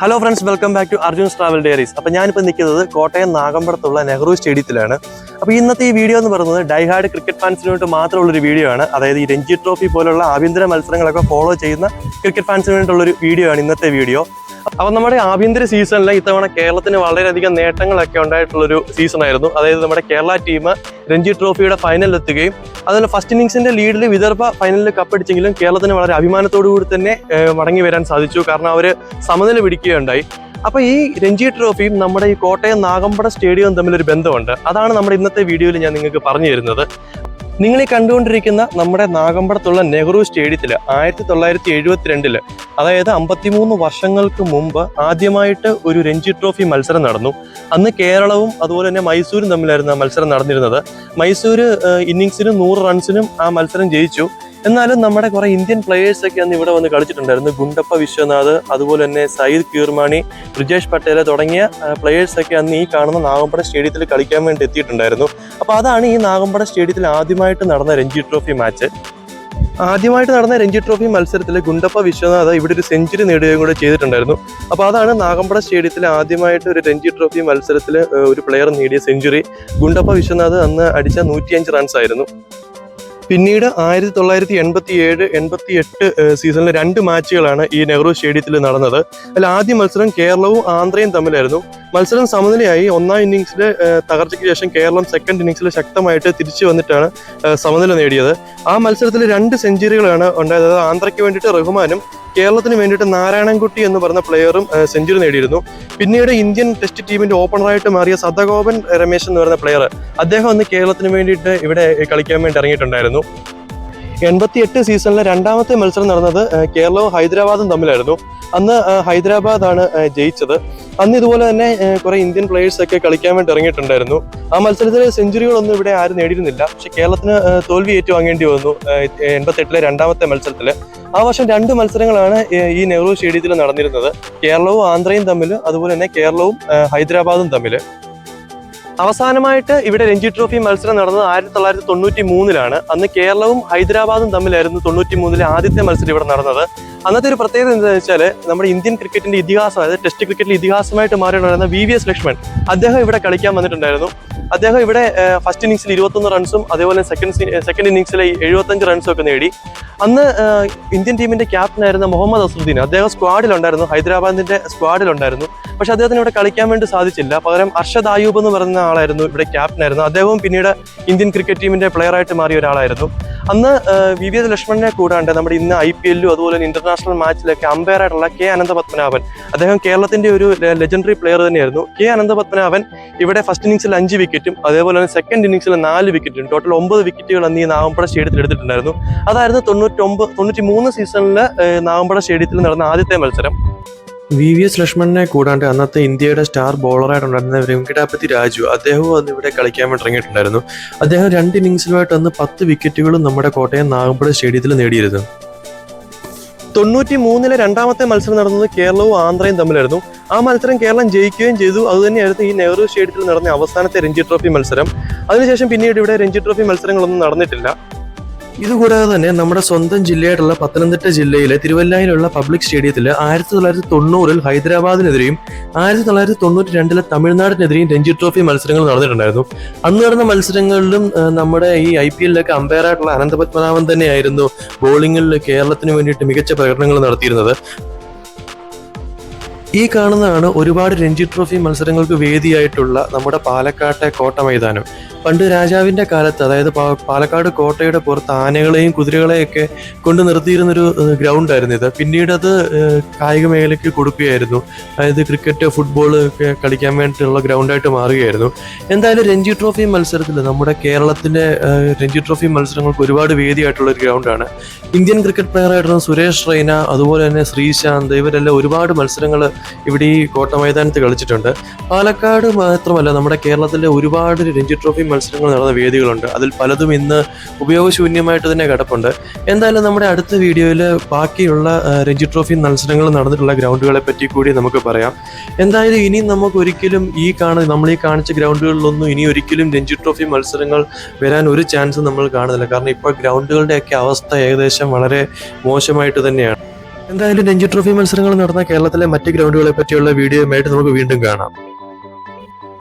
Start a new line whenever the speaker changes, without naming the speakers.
Hello friends welcome back to Arjun's travel diaries അപ്പോൾ ഞാനിപ്പോൾ നിൽക്കുന്നത് കോട്ടയം നാഗമ്പടത്തുള്ള നെഹ്റു സ്റ്റേഡിയത്തിലാണ്. അപ്പോൾ ഇന്നത്തെ ഈ വീഡിയോ എന്ന് പറയുന്നത് ഡൈഹാർഡ് ക്രിക്കറ്റ് ഫാൻസിന് വേണ്ടി മാത്രമുള്ള ഒരു വീഡിയോ ആണ്. അതായത് ഈ രഞ്ജി ട്രോഫി പോലുള്ള ആഭ്യന്തര മത്സരങ്ങളൊക്കെ ഫോളോ ചെയ്യുന്ന ക്രിക്കറ്റ് ഫാൻസിന് വേണ്ടിയിട്ടുള്ളൊരു വീഡിയോ ആണ് ഇന്നത്തെ വീഡിയോ അപ്പോൾ നമ്മുടെ ആഭ്യന്തര സീസണിൽ ഇത്തവണ കേരളത്തിന് വളരെയധികം നേട്ടങ്ങളൊക്കെ ഉണ്ടായിട്ടുള്ളൊരു സീസൺ ആയിരുന്നു അതായത് നമ്മുടെ കേരള ടീം രഞ്ജി ട്രോഫിയുടെ ഫൈനലിൽ എത്തുകയും അതുപോലെ ഫസ്റ്റ് ഇന്നിങ്സിന്റെ ലീഡിൽ വിദർഭ ഫൈനലിൽ കപ്പടിച്ചെങ്കിലും കേരളത്തിന് വളരെ അഭിമാനത്തോടു കൂടി തന്നെ മടങ്ങി വരാൻ സാധിച്ചു. കാരണം അവർ സമനില പിടിക്കുകയുണ്ടായി. അപ്പൊ ഈ രഞ്ജി ട്രോഫിയും നമ്മുടെ ഈ കോട്ടയം നാഗമ്പട സ്റ്റേഡിയവും ഒരു ബന്ധമുണ്ട്. അതാണ് നമ്മുടെ ഇന്നത്തെ വീഡിയോയിൽ ഞാൻ നിങ്ങൾക്ക് പറഞ്ഞു തരുന്നത്. നിങ്ങൾ ഈ കണ്ടുകൊണ്ടിരിക്കുന്ന നമ്മുടെ നാഗമ്പടത്തുള്ള നെഹ്റു സ്റ്റേഡിയത്തിൽ ആയിരത്തി തൊള്ളായിരത്തി എഴുപത്തിരണ്ടിൽ അതായത് അമ്പത്തിമൂന്ന് വർഷങ്ങൾക്ക് മുമ്പ് ആദ്യമായിട്ട് ഒരു രഞ്ജി ട്രോഫി മത്സരം നടന്നു. അന്ന് കേരളവും അതുപോലെ തന്നെ മൈസൂരും തമ്മിലായിരുന്നു ആ മത്സരം നടന്നിരുന്നത്. മൈസൂർ ഇന്നിങ്സിനും നൂറ് റൺസിനും ആ മത്സരം ജയിച്ചു. എന്നാലും നമ്മുടെ കുറെ ഇന്ത്യൻ പ്ലേയേഴ്സ് ഒക്കെ അന്ന് ഇവിടെ വന്ന് കളിച്ചിട്ടുണ്ടായിരുന്നു. ഗുണ്ടപ്പ വിശ്വനാഥ് അതുപോലെ തന്നെ സയ്യിദ് കീർമാണി ബ്രിജേഷ് പട്ടേൽ തുടങ്ങിയ പ്ലേയേഴ്സ് ഒക്കെ അന്ന് ഈ കാണുന്ന നാഗമ്പട സ്റ്റേഡിയത്തിൽ കളിക്കാൻ വേണ്ടി എത്തിയിട്ടുണ്ടായിരുന്നു. അപ്പോൾ അതാണ് ഈ നാഗമ്പട സ്റ്റേഡിയത്തിൽ ആദ്യമായിട്ട് നടന്ന രഞ്ജി ട്രോഫി മാച്ച് ആദ്യമായിട്ട് നടന്ന രഞ്ജി ട്രോഫി മത്സരത്തിൽ ഗുണ്ടപ്പ വിശ്വനാഥ് ഇവിടെ ഒരു സെഞ്ചുറി നേടുകയും കൂടെ ചെയ്തിട്ടുണ്ടായിരുന്നു. അപ്പോൾ അതാണ് നാഗമ്പട സ്റ്റേഡിയത്തിൽ ആദ്യമായിട്ട് ഒരു രഞ്ജി ട്രോഫി മത്സരത്തിൽ ഒരു പ്ലെയർ നേടിയ സെഞ്ചുറി ഗുണ്ടപ്പ വിശ്വനാഥ് അന്ന് അടിച്ച നൂറ്റിയഞ്ച് റൺസ് ആയിരുന്നു. പിന്നീട് ആയിരത്തി തൊള്ളായിരത്തി എൺപത്തി ഏഴ് എൺപത്തി എട്ട് സീസണിലെ രണ്ട് മാച്ചുകളാണ് ഈ നെഹ്റു സ്റ്റേഡിയത്തിൽ നടന്നത്. അതിൽ ആദ്യ മത്സരം കേരളവും ആന്ധ്രയും തമ്മിലായിരുന്നു. മത്സരം സമനിലയായി ഒന്നാം ഇന്നിങ്സിൽ തകർച്ചയ്ക്ക് ശേഷം കേരളം സെക്കൻഡ് ഇന്നിങ്സിൽ ശക്തമായിട്ട് തിരിച്ചു വന്നിട്ടാണ് സമനില നേടിയത്. ആ മത്സരത്തിൽ രണ്ട് സെഞ്ചുറികളാണ് ഉണ്ടായത്. ആന്ധ്രയ്ക്ക് വേണ്ടിയിട്ട് റഹ്മാനും കേരളത്തിന് വേണ്ടിയിട്ട് നാരായണൻകുട്ടി എന്ന് പറഞ്ഞ പ്ലെയറും സെഞ്ചുറി നേടിയിരുന്നു. പിന്നീട് ഇന്ത്യൻ ടെസ്റ്റ് ടീമിന്റെ ഓപ്പണറായിട്ട് മാറിയ സദഗോപൻ രമേശ് എന്ന് പറഞ്ഞ പ്ലെയർ അദ്ദേഹം അന്ന് കേരളത്തിന് വേണ്ടിയിട്ട് ഇവിടെ കളിക്കാൻ വേണ്ടി ഇറങ്ങിയിട്ടുണ്ടായിരുന്നു. എൺപത്തി എട്ട് സീസണിലെ രണ്ടാമത്തെ മത്സരം നടന്നത് കേരളവും ഹൈദരാബാദും തമ്മിലായിരുന്നു. അന്ന് ഹൈദരാബാദ് ഹൈദരാബാദാണ് ജയിച്ചത്. അന്ന് ഇതുപോലെ തന്നെ കുറെ ഇന്ത്യൻ പ്ലേയേഴ്സ് ഒക്കെ കളിക്കാൻ വേണ്ടി ഇറങ്ങിയിട്ടുണ്ടായിരുന്നു. ആ മത്സരത്തിൽ സെഞ്ചുറികളൊന്നും ഇവിടെ ആരും നേടിയിരുന്നില്ല. പക്ഷെ കേരളത്തിന് തോൽവി ഏറ്റുവാങ്ങേണ്ടി വന്നു എൺപത്തി എട്ടിലെ രണ്ടാമത്തെ മത്സരത്തിൽ ആ വർഷം രണ്ട് മത്സരങ്ങളാണ് ഈ നെഹ്റു സ്റ്റേഡിയത്തിൽ നടന്നിരുന്നത്. കേരളവും ആന്ധ്രയും തമ്മിൽ അതുപോലെ തന്നെ കേരളവും ഹൈദരാബാദും തമ്മിൽ അവസാനമായിട്ട് ഇവിടെ രഞ്ജി ട്രോഫി മത്സരം നടന്നത് ആയിരത്തി തൊള്ളായിരത്തി തൊണ്ണൂറ്റി മൂന്നിലാണ്. അന്ന് കേരളവും ഹൈദരാബാദും തമ്മിലായിരുന്നു തൊണ്ണൂറ്റി മൂന്നിലെ ആദ്യത്തെ മത്സരം ഇവിടെ നടന്നത്. അന്നത്തെ ഒരു പ്രത്യേകത എന്താണെന്ന് വെച്ചാൽ നമ്മുടെ ഇന്ത്യൻ ക്രിക്കറ്റിന്റെ ഇതിഹാസം അതായത് ടെസ്റ്റ് ക്രിക്കറ്റിന്റെ ഇതിഹാസമായിട്ട് മാറിയിട്ടുണ്ടായിരുന്ന വി വി എസ് ലക്ഷ്മൺ അദ്ദേഹം ഇവിടെ കളിക്കാൻ വന്നിട്ടുണ്ടായിരുന്നു. അദ്ദേഹം ഇവിടെ ഫസ്റ്റ് ഇന്നിങ്സിൽ ഇരുപത്തൊന്ന് റൺസും അതേപോലെ സെക്കൻഡ് സെക്കൻഡ് ഇന്നിങ്സിലെ എഴുപത്തഞ്ച് റൺസും ഒക്കെ നേടി. അന്ന് ഇന്ത്യൻ ടീമിന്റെ ക്യാപ്റ്റൻ ആയിരുന്ന മുഹമ്മദ് അസറുദ്ദീൻ അദ്ദേഹം സ്ക്വാഡിലുണ്ടായിരുന്നു ഹൈദരാബാദിന്റെ സ്ക്വാഡിലുണ്ടായിരുന്നു പക്ഷെ അദ്ദേഹത്തിന് ഇവിടെ കളിക്കാൻ വേണ്ടി സാധിച്ചില്ല. പകരം അർഷദ് ആയൂബ് എന്ന് പറയുന്ന ആളായിരുന്നു ഇവിടെ ക്യാപ്റ്റൻ ആയിരുന്നു അദ്ദേഹവും പിന്നീട് ഇന്ത്യൻ ക്രിക്കറ്റ് ടീമിന്റെ പ്ലെയറായിട്ട് മാറിയ ഒരാളായിരുന്നു. അന്ന് വി വി എസ് ലക്ഷ്മണനെ കൂടാണ്ട് നമ്മുടെ ഇന്ന് ഐ പി എല്ലിലും അതുപോലെ ഇന്റർനാഷണൽ മാച്ചിലൊക്കെ അമ്പയർ ആയിട്ടുള്ള കെ അനന്തപത്മനാഭൻ. അദ്ദേഹം കേരളത്തിന്റെ ഒരു ലെജൻഡറി പ്ലെയർ തന്നെയായിരുന്നു. കെ അനന്തപത്മനാഭൻ ഇവിടെ ഫസ്റ്റ് ഇന്നിംഗ്സിൽ അഞ്ച് വിക്കറ്റും അതേപോലെ തന്നെ സെക്കൻഡ് ഇന്നിംഗ്സിൽ നാല് വിക്കറ്റും ടോട്ടൽ ഒമ്പത് വിക്കറ്റുകൾ അന്ന് ഈ നാഗമ്പട സ്റ്റേഡിയത്തിൽ എടുത്തിട്ടുണ്ടായിരുന്നു. അതായിരുന്നു തൊണ്ണൂറ്റൊമ്പത് തൊണ്ണൂറ്റി മൂന്ന് സീസണിൽ നാഗമ്പട സ്റ്റേഡിയത്തിൽ നടന്ന ആദ്യത്തെ മത്സരം. വി വി എസ് ലക്ഷ്മണനെ കൂടാണ്ട് അന്നത്തെ ഇന്ത്യയുടെ സ്റ്റാർ ബോളറായിട്ടുണ്ടായിരുന്ന വെങ്കിടാപതി രാജു അദ്ദേഹവും അന്ന് ഇവിടെ കളിക്കാൻ വേണ്ടി ഇറങ്ങിയിട്ടുണ്ടായിരുന്നു. അദ്ദേഹം രണ്ട് ഇന്നിങ്സിലുമായിട്ട് അന്ന് പത്ത് വിക്കറ്റുകളും നമ്മുടെ കോട്ടയം നാഗമ്പുഴ സ്റ്റേഡിയത്തിൽ നേടിയിരുന്നു. തൊണ്ണൂറ്റി മൂന്നിലെ രണ്ടാമത്തെ മത്സരം നടന്നത് കേരളവും ആന്ധ്രയും തമ്മിലായിരുന്നു. ആ മത്സരം കേരളം ജയിക്കുകയും ചെയ്തു. അതുതന്നെയായിരുന്നു ഈ നെഹ്റു സ്റ്റേഡിയത്തിൽ നടന്ന അവസാനത്തെ രഞ്ജി ട്രോഫി മത്സരം. അതിനുശേഷം പിന്നീട് ഇവിടെ രഞ്ജി ട്രോഫി മത്സരങ്ങളൊന്നും നടന്നിട്ടില്ല. ഇതുകൂടാതെ തന്നെ നമ്മുടെ സ്വന്തം ജില്ലയായിട്ടുള്ള പത്തനംതിട്ട ജില്ലയിലെ തിരുവല്ലായിലുള്ള പബ്ലിക് സ്റ്റേഡിയത്തിൽ ആയിരത്തി തൊള്ളായിരത്തി തൊണ്ണൂറിൽ ഹൈദരാബാദിനെതിരെയും ആയിരത്തി തൊള്ളായിരത്തി തൊണ്ണൂറ്റി രണ്ടിലെ തമിഴ്നാടിനെതിരെയും രഞ്ജി ട്രോഫി മത്സരങ്ങൾ നടന്നിട്ടുണ്ടായിരുന്നു. അന്ന് നടന്ന മത്സരങ്ങളിലും നമ്മുടെ ഈ ഐ പി എല്ലിലൊക്കെ അമ്പയറായിട്ടുള്ള അനന്തപത്മനാഭൻ തന്നെയായിരുന്നു ബോളിങ്ങിൽ കേരളത്തിന് വേണ്ടിയിട്ട് മികച്ച പ്രകടനങ്ങൾ നടത്തിയിരുന്നത്. ഈ കാണുന്നതാണ് ഒരുപാട് രഞ്ജി ട്രോഫി മത്സരങ്ങൾക്ക് വേദിയായിട്ടുള്ള നമ്മുടെ പാലക്കാട്ടെ കോട്ട മൈതാനം പണ്ട് രാജാവിന്റെ കാലത്ത് അതായത് പാലക്കാട് കോട്ടയുടെ പുറത്ത് ആനകളെയും കുതിരകളെയൊക്കെ കൊണ്ട് നിർത്തിയിരുന്നൊരു ഗ്രൗണ്ട് ആയിരുന്നു ഇത്. പിന്നീട് അത് കായിക മേഖലയ്ക്ക് കൊടുക്കുകയായിരുന്നു. അതായത് ക്രിക്കറ്റ് ഫുട്ബോൾ ഒക്കെ കളിക്കാൻ വേണ്ടിയിട്ടുള്ള ഗ്രൗണ്ടായിട്ട് മാറുകയായിരുന്നു. എന്തായാലും രഞ്ജി ട്രോഫി മത്സരത്തിൽ നമ്മുടെ കേരളത്തിന്റെ രഞ്ജി ട്രോഫി മത്സരങ്ങൾക്ക് ഒരുപാട് വേദിയായിട്ടുള്ള ഒരു ഗ്രൗണ്ടാണ്. ഇന്ത്യൻ ക്രിക്കറ്റ് പ്ലെയർ ആയിട്ടുള്ള സുരേഷ് റൈന അതുപോലെ തന്നെ ശ്രീശാന്ത് ഇവരെല്ലാം ഒരുപാട് മത്സരങ്ങൾ ഇവിടെ ഈ കോട്ട മൈതാനത്ത് കളിച്ചിട്ടുണ്ട്. പാലക്കാട് മാത്രമല്ല നമ്മുടെ കേരളത്തിലെ ഒരുപാട് രഞ്ജി ട്രോഫി മത്സരങ്ങൾ നടന്ന വേദികളുണ്ട്. അതിൽ പലതും ഇന്ന് ഉപയോഗശൂന്യമായിട്ട് തന്നെ കിടപ്പുണ്ട്. എന്തായാലും നമ്മുടെ അടുത്ത വീഡിയോയിൽ ബാക്കിയുള്ള രഞ്ജി ട്രോഫി മത്സരങ്ങൾ നടന്നിട്ടുള്ള ഗ്രൗണ്ടുകളെ പറ്റി കൂടി നമുക്ക് പറയാം. എന്തായാലും ഇനി നമുക്ക് ഒരിക്കലും ഈ കാണ നമ്മൾ ഈ കാണിച്ച ഗ്രൗണ്ടുകളിലൊന്നും ഇനി ഒരിക്കലും രഞ്ജി ട്രോഫി മത്സരങ്ങൾ വരാൻ ഒരു ചാൻസ് നമ്മൾ കാണുന്നില്ല. കാരണം ഇപ്പോൾ ഗ്രൗണ്ടുകളുടെയൊക്കെ അവസ്ഥ ഏകദേശം വളരെ മോശമായിട്ട് തന്നെയാണ്. എന്തായാലും രഞ്ജി ട്രോഫി മത്സരങ്ങൾ നടന്ന കേരളത്തിലെ മറ്റ് ഗ്രൗണ്ടുകളെ പറ്റിയുള്ള വീഡിയോയുമായിട്ട് നമുക്ക് വീണ്ടും കാണാം.